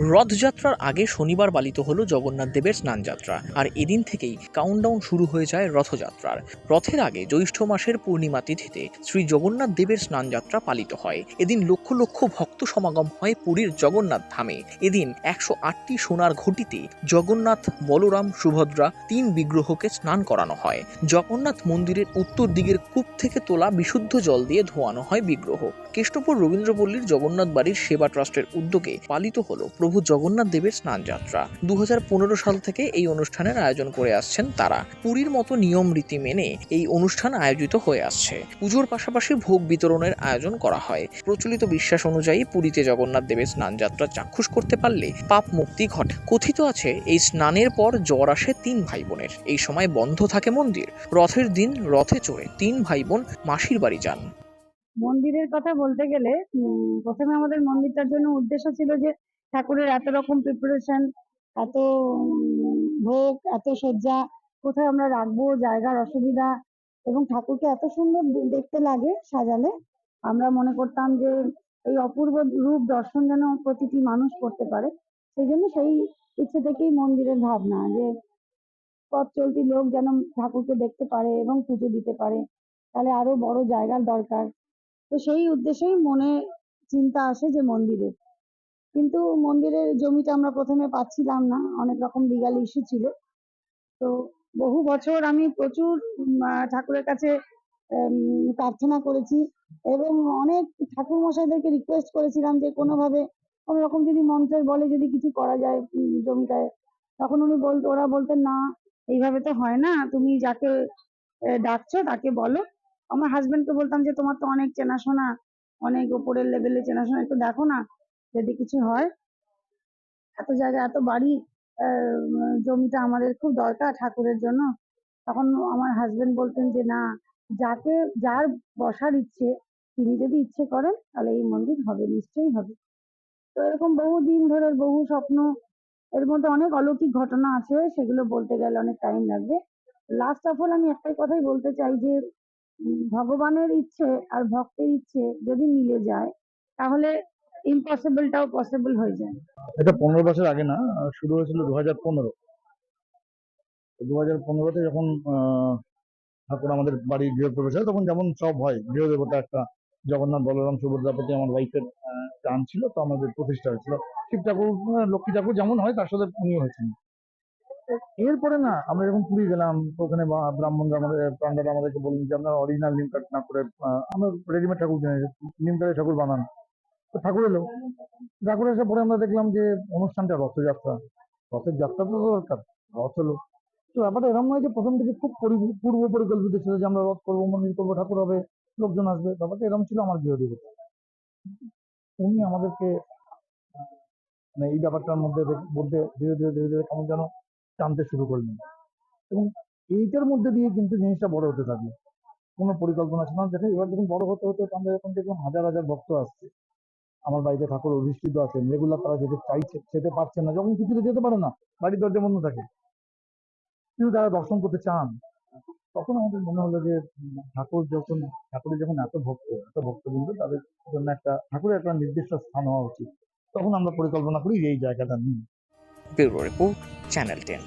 রথযাত্রার আগে শনিবার পালিত হলো জগন্নাথ দেবের স্নানযাত্রা, আর এদিন থেকেই কাউন্টডাউন শুরু হয়ে যায় রথযাত্রার। রথের আগে জ্যৈষ্ঠ মাসের পূর্ণিমা তিথিতে শ্রী জগন্নাথ দেবের স্নানযাত্রা পালিত হয়। এদিন লক্ষ লক্ষ ভক্ত সমাগম হয় পুরীর জগন্নাথ ধামে। এদিন একশো আটটি সোনার ঘটিতে জগন্নাথ, বলরাম, সুভদ্রা তিন বিগ্রহকে স্নান করানো হয়। জগন্নাথ মন্দিরের উত্তর দিকের কূপ থেকে তোলা বিশুদ্ধ জল দিয়ে ধোয়ানো হয় বিগ্রহ। কেষ্টপুর রবীন্দ্রপল্লীর জগন্নাথ বাড়ির সেবা ট্রাস্টের উদ্যোগে পালিত হলো প্রভু জগন্নাথ দেবের স্নানযাত্রা। দুহাজার পনেরো সাল থেকে এই অনুষ্ঠানের আয়োজন করে আসছেন তারা। পুরীর মতো নিয়ম রীতি মেনে এই অনুষ্ঠান আয়োজিত হয়ে আসছে। পুজোর পাশাপাশি ভোগ বিতরণের আয়োজন করা হয়। প্রচলিত বিশ্বাস অনুযায়ী পুরীতে জগন্নাথ দেবের স্নানযাত্রা চাক্ষুষ করতে পারলে পাপ মুক্তি ঘটে। কথিত আছে, এই স্নানের পর জ্বর আসে তিন ভাই বোনের এই সময় বন্ধ থাকে মন্দির। রথের দিন রথে চড়ে তিন ভাই বোন মাসির বাড়ি যান। মন্দিরের কথা বলতে গেলে প্রথমে আমাদের মন্দিরটার জন্য উদ্দেশ্য ছিল যে ঠাকুরের এত রকম প্রিপারেশন এত ভোগ, এত সজ্জা কোথায় আমরা রাখব, জায়গার অসুবিধা এবং ঠাকুরকে এত সুন্দর দেখতে লাগে সাজালে, আমরা মনে করতাম যে এই অপূর্ব রূপ দর্শন যেন প্রতিটি মানুষ করতে পারে। সেই জন্য সেই ইচ্ছে থেকেই মন্দিরের ভাবনা যে পথ চলতি লোক যেন ঠাকুরকে দেখতে পারে এবং পুজো দিতে পারে, তাহলে আরও বড় জায়গার দরকার। তো সেই উদ্দেশ্যেই মনে চিন্তা আসে যে মন্দিরের। কিন্তু মন্দিরের জমিটা আমরা প্রথমে পাচ্ছিলাম না, অনেক রকম লিগাল ইস্যু ছিল। তো বহু বছর আমি প্রচুর ঠাকুরের কাছে প্রার্থনা করেছি এবং অনেক ঠাকুর মশাইদেরকে রিকোয়েস্ট করেছিলাম যে কোনোভাবে কোনো রকম যদি মন্ত্রের বলে যদি কিছু করা যায় জমিটায়, তখন উনি বল, ওরা বলতেন, না, এইভাবে তো হয় না। তুমি যাকে ডাকছো তাকে বলো। আমার হাজবেন্ডকে বলতাম যে, তোমার তো অনেক চেনাশোনা, অনেক উপরের লেভেলে চেনাশোনা, একটু দেখো না, যদি কিছু হয়। এত জায়গা এত বাড়ি জমিটা আমাদের খুব দরকার ঠাকুরের জন্য। তখন আমার হাজবেন্ড বলতেন যে, না, যাকে, যার বসার ইচ্ছে, তিনি যদি ইচ্ছে করেন, তাহলে এই মন্দির হবে, নিশ্চয়ই হবে। তো এরকম বহু দিন ধরে বহু স্বপ্ন, এর মধ্যে অনেক অলৌকিক ঘটনা আছে, সেগুলো বলতে গেলে অনেক টাইম লাগবে। লাস্ট অফ অল আমি একটাই কথাই বলতে চাই যে ভগবানের ইচ্ছে আর ভক্তের ইচ্ছে যদি মিলে যায়, তাহলে ইম্পসিবলটাও পসিবল হয়ে যায়। এটা পনেরো বছর আগে না, শুরু হয়েছিল দু হাজার পনেরো। দু হাজার পনেরোতে যখন ঠাকুর আমাদের বাড়ি গৃহপ্রবেশ হয়, তখন যেমন সব হয়, গৃহদেবতা একটা জগন্নাথ, বলরাম সুভদ্রার প্রতি আমার ওয়াইফের টান ছিল, তো আমাদের প্রতিষ্ঠা হয়েছিল। শিব ঠাকুর লক্ষ্মী ঠাকুর যেমন হয়, তার সাথে উনি হয়েছেন। এরপরে না, আমরা যখন পুরী গেলাম, ওখানে ব্রাহ্মণরা আমাদের আমাদেরকে বললেন যে আপনারা অরিজিনাল নিম কাঠ না করে আমরা রেডিমেড ঠাকুর কিনে নিম কাঠের ঠাকুর বানান। তো ঠাকুর এলো। ঠাকুর এসে পরে আমরা দেখলাম যে, অনুষ্ঠানটা রথযাত্রা। রথের যাত্রা তো দরকার, রথ হলো। তো ব্যাপারটা এরকম নয় যে, প্রথম থেকে খুব পূর্ব পরিকল্পিত ছিল যে, আমরা রথ করব, মন্দির করব, ঠাকুর হবে, লোকজন আসবে। ব্যাপারটা এরকম ছিল আমার গৃহ গৃহদেবতা। উনি আমাদেরকে মানে এই ব্যাপারটার মধ্যে মধ্যে ধীরে ধীরে ধীরে ধীরে কেমন যেন টানতে শুরু করলেন। এবং এইটার মধ্যে দিয়ে কিন্তু জিনিসটা বড় হতে থাকল। কোনো পরিকল্পনা ছিল না। দেখে এবার যখন বড় হতে হতে আমরা যখন দেখলাম হাজার হাজার ভক্ত আসছে, আমার বাড়িতে ঠাকুর অধিষ্ঠিত আছেন রেগুলার তারা যেতে চাইছে, যেতে পারছেন না, যখন কিছুতে যেতে পারে না, বাড়ির দরজা বন্ধ থাকে। কিন্তু তারা দর্শন করতে চান। তখন আমাদের মনে হলো যে, ঠাকুর যখন, ঠাকুরের যখন এত ভক্ত, এত ভক্তবৃন্দ, তাদের জন্য একটা, ঠাকুরের একটা নির্দিষ্ট স্থান হওয়া উচিত। তখন আমরা পরিকল্পনা করি এই জায়গাটা নিয়ে। রিপোর্ট। Channel ten